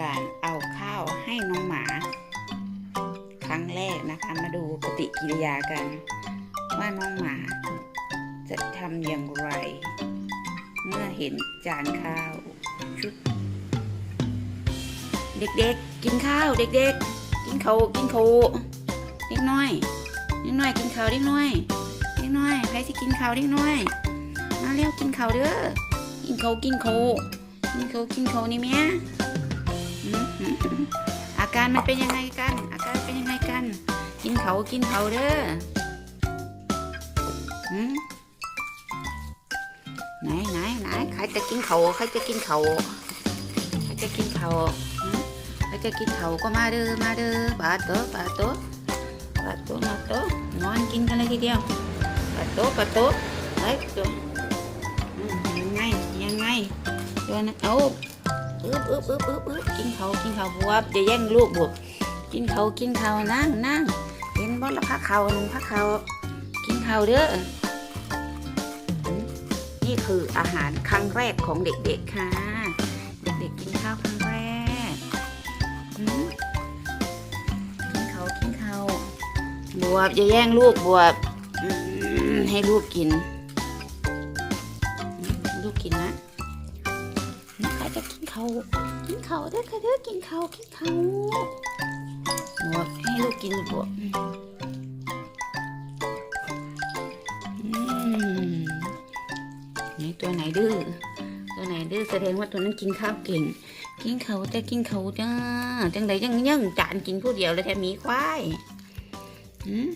การเอาข้าวให้น้องหมา ครั้งแรกนะคะ มาดูปฏิกิริยากัน ว่าน้องหมาจะทำอย่างไร เมื่อเห็นจานข้าวชุดเด็กๆ กินข้าวเด็ก ๆ กินเขากินเขาเด็กน้อยเด็กน้อยกินข้าวเด็กน้อยเด็กน้อยใครที่กินข้าวเด็กน้อยมาเร็วกินข้าวเด้อกินเขากินเขากินเขากินเขานี่แม่ อาการมันเป็นยังไงกัน อาการเป็นยังไงกัน กินเขากินเขาเด้อไหนไหนไหนใครจะกินเขาใครจะกินเขาใครจะกินเขาใครจะกินเขาก็มาเด้อมาเด้อบาโตะบาโตะบาโตมาโตนอนกินกันเลยทีเดียวบาโตะบาโตะเฮ้ยตัวยังไงยังไงตัวนะเอา อึบอึบอึบอึบอึบกินเขากินเขาวบวบจะแย่งลูกบวบกินเขากินเขานั่งนั่งเห็นบ่ละพักเขาหนึ่งพักเขากินเขาเด้อนี่คืออาหารครั้งแรกของเด็กๆค่ะ เด็กๆกินข้าวครั้งแรกกินเขากินเขาวบวบอย่าแย่งลูกบวบให้ลูกกิน ลูกกินนะ เขากินเขาเด้อใครเด้อกินเขากินเขาวบวกให้ลูกกินบวกอืมไหนตัวไหนดื้อตัวไหนดื้อแสดงว่าตัวนั้นกินข้าวเก่ง กินเขาแต่กินเขาจ้าจังใดจังยังจานกินผู้เดียวเลยแถมมีควายอืม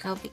เขาไป